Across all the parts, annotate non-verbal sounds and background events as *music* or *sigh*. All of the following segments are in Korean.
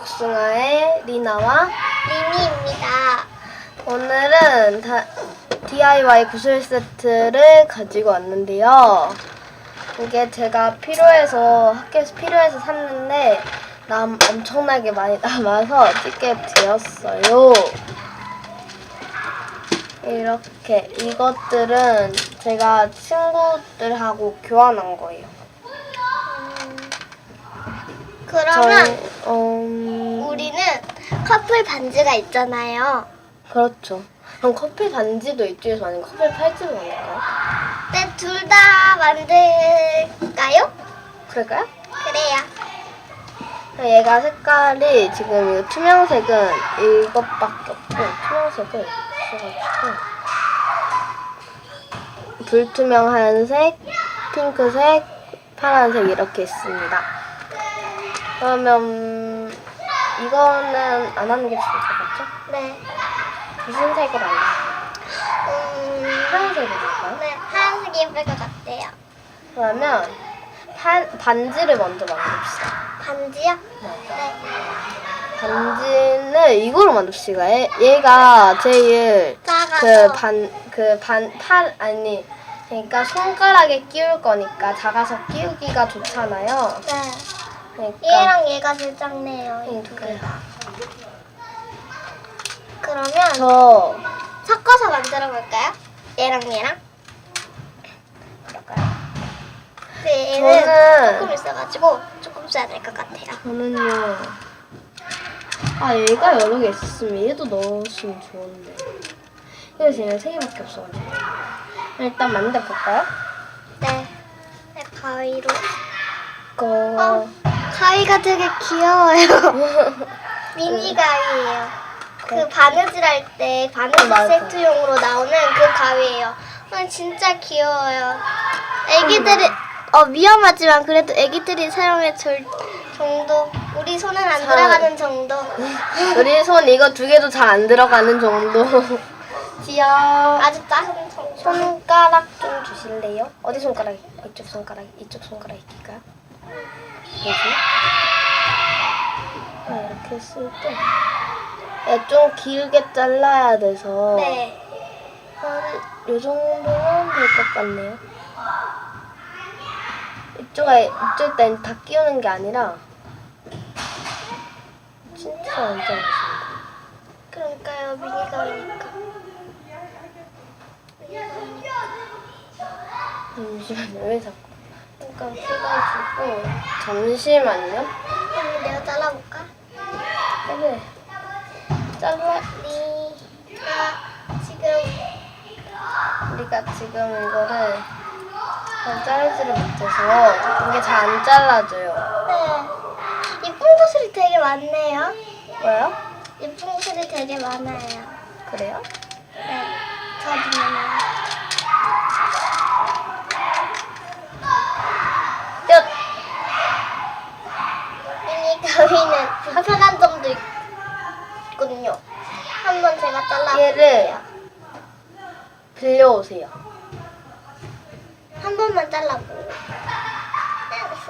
복숭아의 리나와 미미입니다. 오늘은 다, DIY 구슬 세트를 가지고 왔는데요. 이게 제가 필요해서 학교에서 필요해서 샀는데 남 엄청나게 많이 *laughs* 남아서 찍게 되었어요. 이렇게 이것들은 제가 친구들하고 교환한 거예요. 그러면 저희, 음, 우리는 커플 반지가 있잖아요. 그렇죠. 그럼 커피 반지도 이쪽에서 만든 커피 팔찌로 만들까요? 네, 둘 다 만들까요? 그럴까요? 그래요. 얘가 색깔이 지금 이 투명색은 이것밖에 없고 투명색을 써가지고 불투명 하얀색, 핑크색, 파란색 이렇게 있습니다. 그러면 이거는 안 하는 게 좋을 것 같죠? 네. 무슨 색으로 할까요? 음, 하얀색으로 할까요? 네, 하얀색이 예쁠 것 같아요. 그러면 판, 반지를 먼저 만듭시다. 반지요? 네. 네. 반지는 이거로 만듭시다. 얘, 얘가 제일 작아서. 그반그반팔 아니 그러니까 손가락에 끼울 거니까 작아서 끼우기가 좋잖아요. 네. 그러니까 얘랑 얘가 제일 작네요. 이두 그러니까요. 개가. 그러면 저 섞어서 만들어 볼까요? 얘랑 얘랑? 그럴까요? 근데 얘는 저는- 조금 있어가지고 조금 써야 될 것 같아요. 저는요. 아 얘가 여러 개 있었으면 얘도 넣었으면 좋은데. 이거 지금 세 개밖에 없어가지고. 일단 만들어 볼까요? 네. 네, 가위로. 이거 어, 가위가 되게 귀여워요. *laughs* 미니 가위예요. 그 바느질 할 때 바느질 맞아. 세트용으로 나오는 그 가위예요. 어, 진짜 귀여워요. 애기들이 어 위험하지만 그래도 애기들이 사용할 줄 정도 우리 손은 안 잘- 들어가는 정도. *laughs* 우리 손 이거 두 개도 잘 안 들어가는 정도. *laughs* 귀여워. 아주 작은 정도. 손가락 좀 주실래요? 어디 손가락? 이쪽 손가락, 이쪽 손가락 있을까요? 뭐지? 아, 이렇게 했을 때, 야, 좀 길게 잘라야 돼서 네. 한 요 정도면 될 것 같네요. 이쪽에 이쪽 땐 다 끼우는 게 아니라 진짜 안 잘랐습니다. 그러니까요 미니 가위니까. 미니 가위니까. 잠시만요, 왜 자꾸? 잠깐 켜가지고 잠시만요. 그럼 내가 잘라볼까? 그래. 잘라. 네가 지금 우리가 지금 이거를 잘 자르지를 못해서 이게 잘 안 잘라져요. 네. 예쁜 구슬이 되게 많네요. 뭐요? 예쁜 구슬이 되게 많아요. 그래요? 네. 저 보면은. 끝. 미니 가위는 불편한 점도 있거든요. 한번 제가 잘라볼게요. 얘를 빌려오세요. 한 번만 잘라볼게요.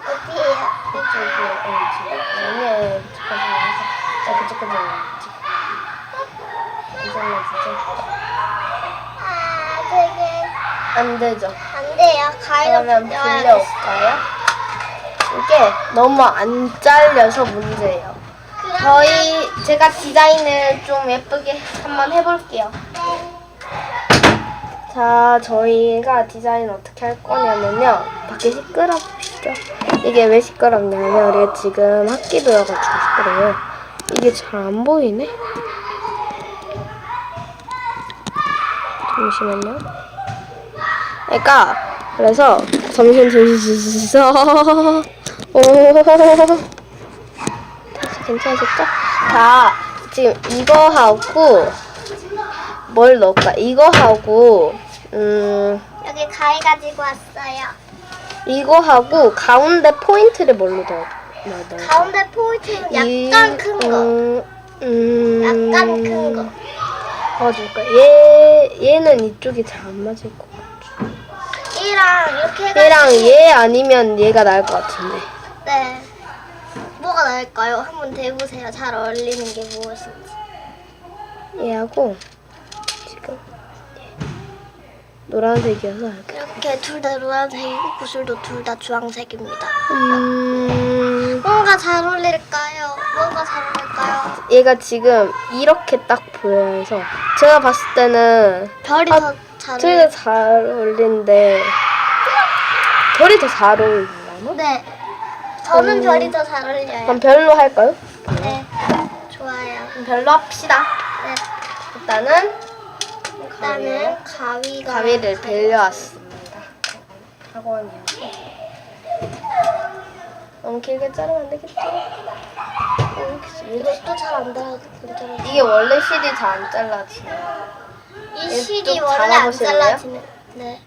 어디에요? 이쪽이요. 어, 지금. 아니에요. 와서. 자, 그쪽까지 와야지. 이 잘라지죠? 아, 되게 안 되죠. 안 돼요. 가위로 그러면. 빌려올까요? 이게 너무 안 잘려서 문제예요. 저희 제가 디자인을 좀 예쁘게 한번 해볼게요. 자, 저희가 디자인 어떻게 할 거냐면요. 밖에 시끄럽시죠? 이게 왜 시끄럽냐면 우리가 지금 학기도여가지고 시끄러워요. 이게 잘 안 보이네? 잠시만요. 그러니까 그래서 잠시만 잠시만 *laughs* 오 다시 괜찮으셨죠? 자 지금 이거 하고 뭘 넣을까? 이거 하고 음 여기 가위 가지고 왔어요. 이거 하고 가운데 포인트를 뭘로 넣어? 넣어? 가운데 포인트는 약간 큰 거. 음, 음, 약간 큰 거. 어줄까? 얘 얘는 이쪽이 잘 안 맞을 것 같아. 얘랑 이렇게 해가지고 얘랑 얘 아니면 얘가 나을 것 같은데. 네. 뭐가 나요? 할까요? 한번 대보세요. 잘 어울리는 게 무엇인지. 얘하고. 노란색이어서 할게요. 이렇게 둘 다 노란색이고 구슬도 둘 다 주황색입니다. 음, 뭔가 잘 어울릴까요? 뭐가 잘 어울릴까요? 얘가 지금 이렇게 딱 보여서 제가 봤을 때는 별이 아, 더잘 저희가 어울려. 잘 어울리는데 별이 더 잘 어울리나? 네. 저는 음. 별이 더 잘 어울려요. 그럼 별로 할까요? 네. 좋아요. 그럼 별로 합시다. 네. 일단은 일단은 가위가 가위를 빌려왔습니다. 학원이요. 너무 길게 자르면 안 되겠죠? 어, 이것도 잘안 달아. 이게 원래 실이 잘 안 잘라지네. 이 이거 실이 좀 원래 안 잡아보실래요? 잘라지는. 네.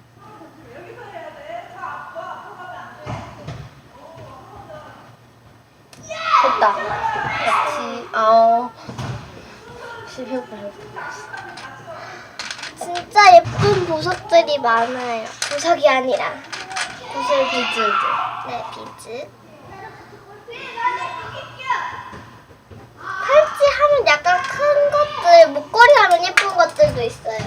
됐다. 같이 어. 12분 진짜 예쁜 보석들이 많아요. 보석이 아니라 구슬 비즈들. 네 비즈. 팔찌 하면 약간 큰 것들, 목걸이 하면 예쁜 것들도 있어요.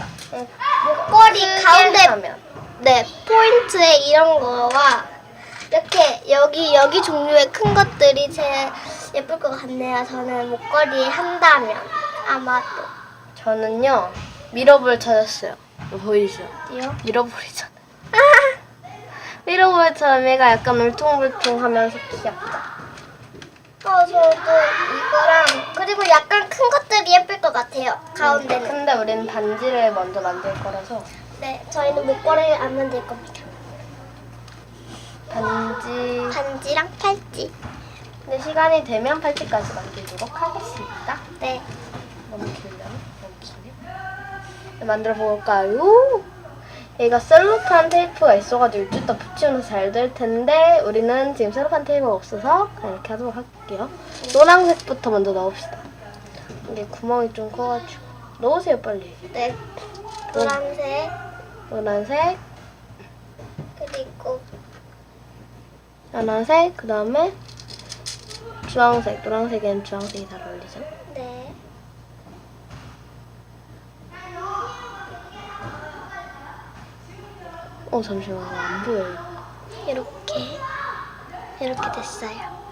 목걸이 가운데 하면 네 포인트에 이런 거와 이렇게 여기 여기 종류의 큰 것들이 제일 예쁠 것 같네요. 저는 목걸이 한다면 아마도 저는요 미러볼 찾았어요. 이거 보이시죠? 이요. 미러볼이잖아. *laughs* 미러볼처럼 얘가 약간 울퉁불퉁하면서 귀엽다. 어 저도 이거랑 그리고 약간 큰 것들이 예쁠 것 같아요. 가운데는. 근데 우리는 반지를 먼저 만들 거라서 네 저희는 목걸이를 안 만들 겁니다. 반지. 반지랑 팔찌. 근데 시간이 되면 팔찌까지 만들도록 하겠습니다. 네. 너무 길려나? 만들어 볼까요? 얘가 셀로판 테이프가 있어가지고 이쪽다 붙이면 잘 될 텐데 우리는 지금 셀로판 테이프가 없어서 그냥 이렇게 하도록 할게요. 노란색부터 먼저 넣읍시다. 이게 구멍이 좀 커가지고 넣으세요 빨리. 네. 노란색 노란색, 그리고 노란색, 그 다음에 주황색. 노란색엔 주황색이 잘 어울리죠? 네. 어 잠시만 이거 안 보여요. 이렇게 이렇게 됐어요.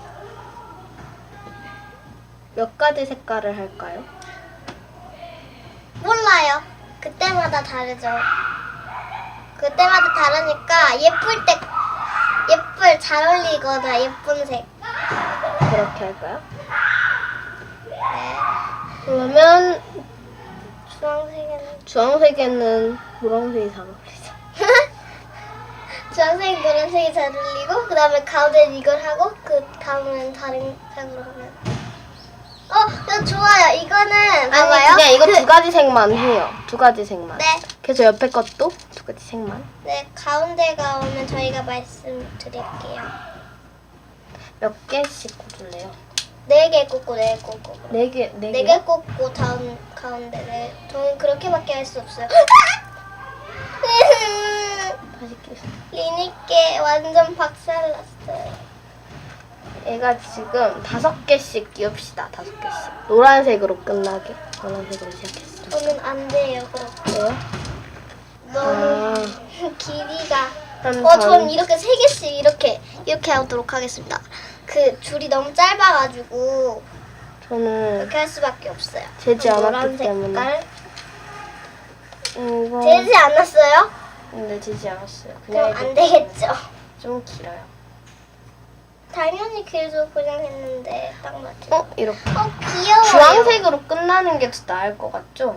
몇 가지 색깔을 할까요? 몰라요. 그때마다 다르죠. 그때마다 다르니까 예쁠 때 예쁠 잘 어울리거나 예쁜 색. 그렇게 할까요? 네. 그러면 주황색은 주황색에는 노란색이 잘 어울리죠. 주황색, 노란색이 잘 어울리고 그 다음에 가운데 이걸 하고 그 다음은 다른 색으로 하면. 어, 이거 좋아요. 이거는 봐봐요. 아니 그냥 이거 그- 두 가지 색만 해요. 두 가지 색만. 네. 그래서 옆에 것도 두 가지 색만. 네, 가운데가 오면 저희가 말씀드릴게요. 몇 개씩 꽂을래요? 네 개 꽂고 네 개 꽂고. 네 개, 네 개. 네개 꽂고 다음 가운데 네. 저는 그렇게밖에 할 수 없어요. *laughs* *laughs* 끼세요. 리니께 완전 박살났어요. 얘가 지금 다섯 개씩 끼웁시다. 다섯 개씩. 노란색으로 끝나게. 노란색으로 시작했어요. 저는 안 돼요. 그렇게. 왜요? 너무 아, *laughs* 길이가. 어, 전- 전 이렇게 세 개씩 이렇게 이렇게 하도록 하겠습니다. 그 줄이 너무 짧아가지고 저는 이렇게 할 수밖에 없어요. 재지 그럼 않았기 노란 때문에. 색깔 이거 재지 않았어요? 근데 재지 않았어요. 그냥 그럼 안 이게 되겠죠. *laughs* 좀 길어요. 당연히 길도 그냥 했는데 딱 맞죠. 어 이렇게. 어 귀여워요. 주황색으로 끝나는 게 더 나을 것 같죠?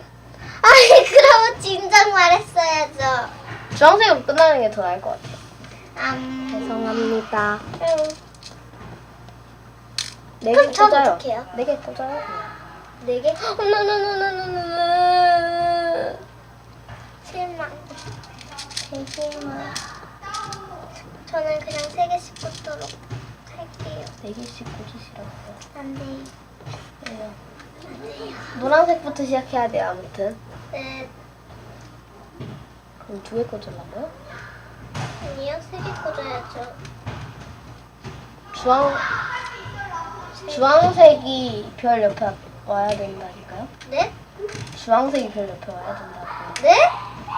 아니 *laughs* 그러면 진작 말했어야죠. 주황색으로 끝나는 게 더 나을 것 같아요. 음. 죄송합니다. 음, 네 그럼 개전 꽂아요. 어떻게 해요? 네개 꽂아요. 네 개? 나나나나나나나. 실망. 잠시만. 저는 그냥 세 개씩 꽂도록 할게요. 네 개씩 꽂으시라고요. 안 돼요. 왜요? 안 돼요. 노란색부터 시작해야 돼요. 아무튼. 네, 그럼 두 개 꽂으려고요? 아니요. 세 개 꽂아야죠. 주황. 주황색이 별 옆에 와야 된다니까요? 네? 주황색이 별 옆에 와야 된다고요. 네?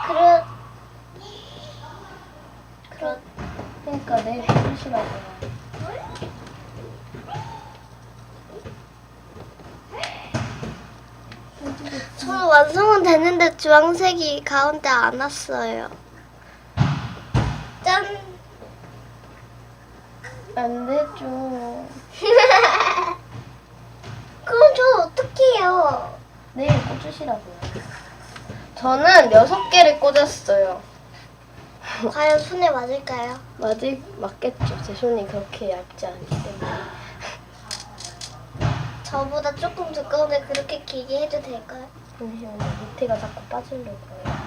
그러 그러 그러니까 내일 꽂으시라고요. 저는 완성은 됐는데 주황색이 가운데 안 왔어요. 짠. 안 되죠. *laughs* 그럼 저 어떡해요? 내일 꽂으시라고요. 저는 여섯 개를 꽂았어요. *laughs* 과연 손에 맞을까요? 맞을 맞겠죠. 제 손이 그렇게 얇지 않기 때문에. *laughs* 저보다 조금 두꺼운데 그렇게 길게 해도 될까요? 잠시만요. 밑에가 자꾸 빠지려고요.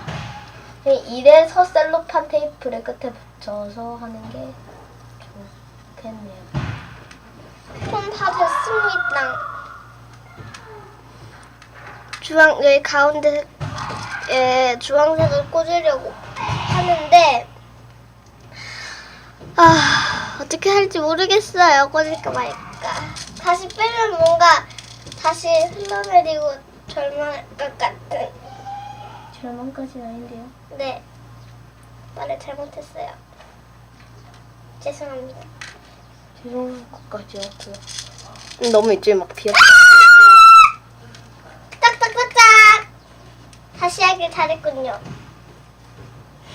이래서 셀로판 테이프를 끝에 붙여서 하는 게 좋겠네요. 손다 됐습니다. 주황 여기 가운데 에 주황색을 꽂으려고 하는데 아 어떻게 할지 모르겠어요. 꽂을까 말까. 다시 빼면 뭔가 다시 흘러내리고 절망할 것 같은. 절망까지는 아닌데요. 네 말을 잘못했어요. 죄송합니다. 죄송한 것까지 였고요. 음, 너무 이쪽에 막 비었다. 딱딱딱딱 다시 하길 잘했군요.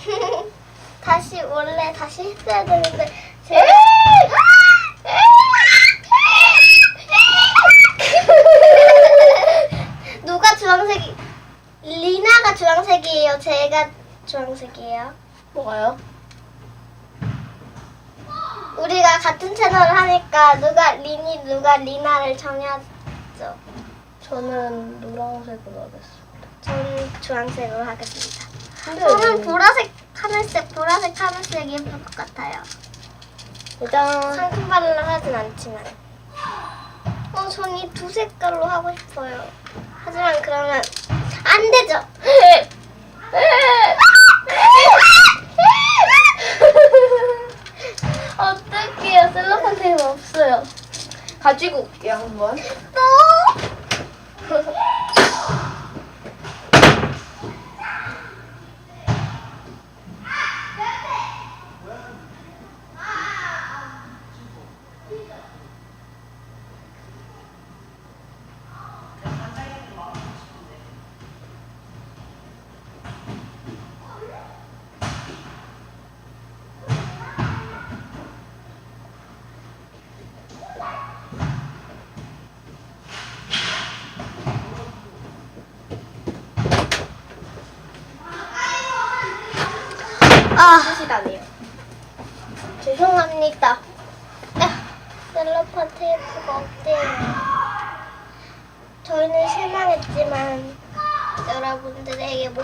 *laughs* 다시 원래 다시 했어야 되는데 제가 *laughs* 누가 주황색이 리나가 주황색이에요. 제가 주황색이에요. 뭐가요? 우리가 같은 채널을 하니까 누가 리니 누가 리나를 정해야죠. 저는 노란색으로 하겠습니다. 저는 주황색으로 하겠습니다. 저는 보라색, 하늘색, 보라색, 하늘색 예쁠 것 같아요. 일단 상큼 발랄 하진 않지만. 어, 저는 이두 색깔로 하고 싶어요. 하지만 그러면 안 되죠. 어떡해요. 셀로판 테이프 없어요. 가지고 올게요, 한번. 또? 아, 시다네요. 아, 셀로판 테이프가 없대요. 저희는 실망했지만 여러분들에게 못